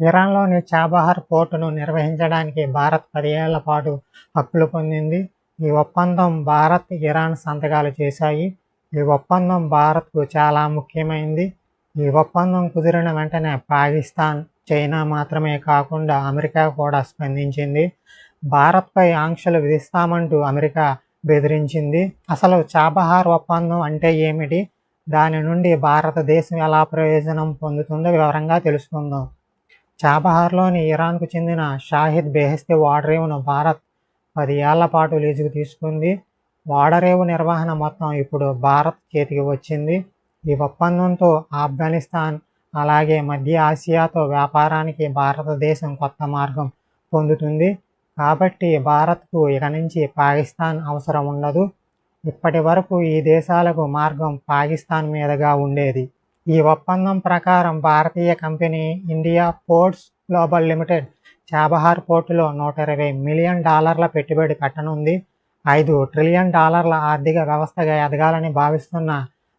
ఇరాన్లోని Chabahar పోర్టును నిర్వహించడానికి భారత్ పదేళ్ళ పాటు హక్కులు పొందింది. ఈ ఒప్పందం భారత్ ఇరాన్ సంతకాలు చేశాయి. ఈ ఒప్పందం భారత్కు చాలా ముఖ్యమైంది. ఈ ఒప్పందం కుదిరిన వెంటనే పాకిస్తాన్ చైనా మాత్రమే కాకుండా అమెరికా కూడా స్పందించింది. భారత్పై ఆంక్షలు విధిస్తామంటూ అమెరికా బెదిరించింది. అసలు చాబహార్ ఒప్పందం అంటే ఏమిటి? దాని నుండి భారతదేశం ఎలా ప్రయోజనం పొందుతుందో వివరంగా తెలుసుకుందాం. చాబహార్లోని ఇరాన్కు చెందిన షాహిద్ బెహెస్తి వాడరేవును భారత్ పది ఏళ్ళ పాటు లీజుకు తీసుకుంది. వాడరేవు నిర్వహణ మొత్తం ఇప్పుడు భారత్ చేతికి వచ్చింది. ఈ ఒప్పందంతో ఆఫ్ఘనిస్తాన్ అలాగే మధ్య ఆసియాతో వ్యాపారానికి భారతదేశం కొత్త మార్గం పొందుతుంది. కాబట్టి భారత్కు ఇక నుంచి పాకిస్తాన్ అవసరం ఉండదు. ఇప్పటి వరకు ఈ దేశాలకు మార్గం పాకిస్తాన్ మీదుగా ఉండేది. ఈ ఒప్పందం ప్రకారం భారతీయ company India Ports Global Limited Chabahar పోర్టులో నూట ఇరవై మిలియన్ డాలర్ల పెట్టుబడి పెట్టనుంది. ఐదు ట్రిలియన్ డాలర్ల ఆర్థిక వ్యవస్థగా ఎదగాలని భావిస్తున్న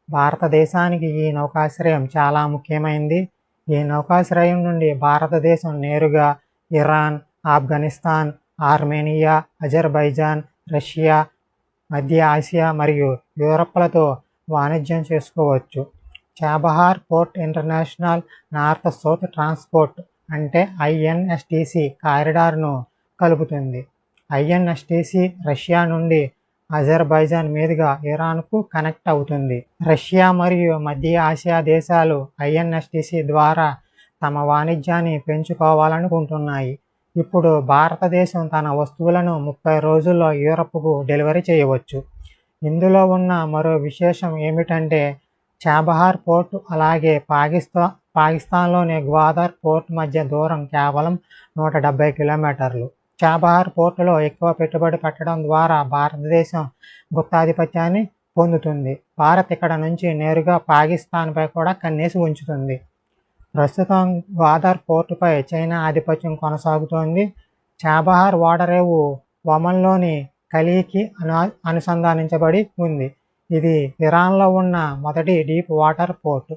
భారతదేశానికి ఈ నౌకాశ్రయం చాలా ముఖ్యమైంది. ఈ నౌకాశ్రయం నుండి భారతదేశం నేరుగా Iran Afghanistan Armenia Azerbaijan Russia మధ్య ఆసియా మరియు యూరప్లతో వాణిజ్యం చేసుకోవచ్చు. Chabahar port international north south transport అంటే ఐఎన్ఎస్టిసి కారిడార్ను కలుపుతుంది. ఐఎన్ఎస్టిసి రష్యా నుండి అజర్బైజాన్ మీదుగా ఇరాన్కు కనెక్ట్ అవుతుంది. రష్యా మరియు మధ్య ఆసియా దేశాలు ఐఎన్ఎస్టిసి ద్వారా తమ వాణిజ్యాన్ని పెంచుకోవాలనుకుంటున్నాయి. ఇప్పుడు భారతదేశం తన వస్తువులను ముప్పై రోజుల్లో యూరప్కు డెలివరీ చేయవచ్చు. ఇందులో ఉన్న మరో విశేషం ఏమిటంటే చాబహార్ పోర్టు అలాగే పాకిస్తా పాకిస్తాన్లోని గ్వాదర్ పోర్ట్ మధ్య దూరం కేవలం నూట డెబ్బై కిలోమీటర్లు. చాబహార్ పోర్టులో ఎక్కువ పెట్టుబడి పెట్టడం ద్వారా భారతదేశం గుప్తాధిపత్యాన్ని పొందుతుంది. భారత్ ఇక్కడ నుంచి నేరుగా పాకిస్తాన్పై కూడా కన్నేసి ఉంచుతుంది. ప్రస్తుతం గ్వాదర్ పోర్టుపై చైనా ఆధిపత్యం కొనసాగుతోంది. చాబహార్ ఓడరేవు ఒమన్లోని కలీకి అను అనుసంధానించబడి ఉంది. ఇది ఇరాన్లో ఉన్న మొదటి డీప్ వాటర్ పోర్ట్.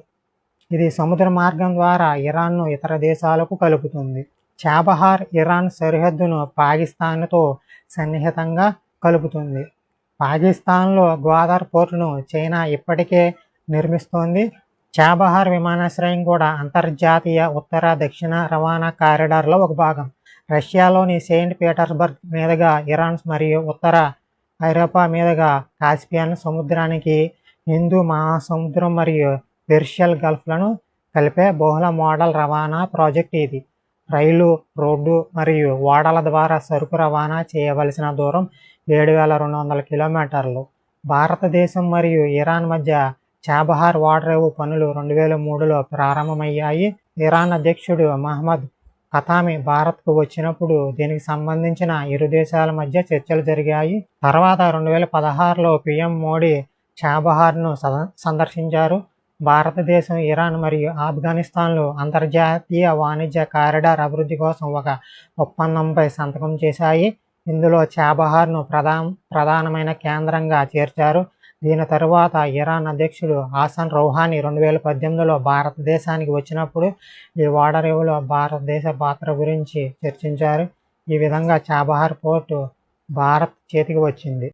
ఇది సముద్ర మార్గం ద్వారా ఇరాన్ను ఇతర దేశాలకు కలుపుతుంది. చాబహార్ ఇరాన్ సరిహద్దును పాకిస్తాన్తో సన్నిహితంగా కలుపుతుంది. పాకిస్తాన్లో గ్వాదర్ పోర్టును చైనా ఇప్పటికే నిర్మిస్తోంది. చాబహార్ విమానాశ్రయం కూడా అంతర్జాతీయ ఉత్తర దక్షిణ రవాణా కారిడార్లో ఒక భాగం. రష్యాలోని సెయింట్ పీటర్స్బర్గ్ మీదుగా ఇరాన్ మరియు ఉత్తర ఐరోపా మీదుగా కాస్పియన్ సముద్రానికి హిందూ మహాసముద్రం మరియు పెర్షియల్ గల్ఫ్లను కలిపే బహుళ మోడల్ రవాణా ప్రాజెక్ట్ ఇది. రైలు రోడ్డు మరియు ఓడల ద్వారా సరుకు రవాణా చేయవలసిన దూరం ఏడు వేల రెండు వందల కిలోమీటర్లు. భారతదేశం మరియు ఇరాన్ మధ్య చాబహార్ ఓడరేవు పనులు రెండు వేల మూడులో ప్రారంభమయ్యాయి. ఇరాన్ అధ్యక్షుడు మహమ్మద్ ఖతామి భారత్కు వచ్చినప్పుడు దీనికి సంబంధించిన ఇరు దేశాల మధ్య చర్చలు జరిగాయి. తర్వాత రెండు వేల పదహారులో పిఎం మోడీ చాబహార్ను సందర్శించారు. భారతదేశం ఇరాన్ మరియు ఆఫ్ఘనిస్తాన్లు అంతర్జాతీయ వాణిజ్య కారిడార్ అభివృద్ధి కోసం ఒక ఒప్పందంపై సంతకం చేశాయి. ఇందులో చాబహార్ను ప్రధాన ప్రధానమైన కేంద్రంగా చేర్చారు. దీని తరువాత ఇరాన్ అధ్యక్షుడు హాసన్ రౌహానీ రెండు వేల పద్దెనిమిదిలో భారతదేశానికి వచ్చినప్పుడు ఈ ఓడరేవులో భారతదేశ పాత్ర గురించి చర్చించారు. ఈ విధంగా చాబహార్ పోర్టు భారత్ చేతికి వచ్చింది.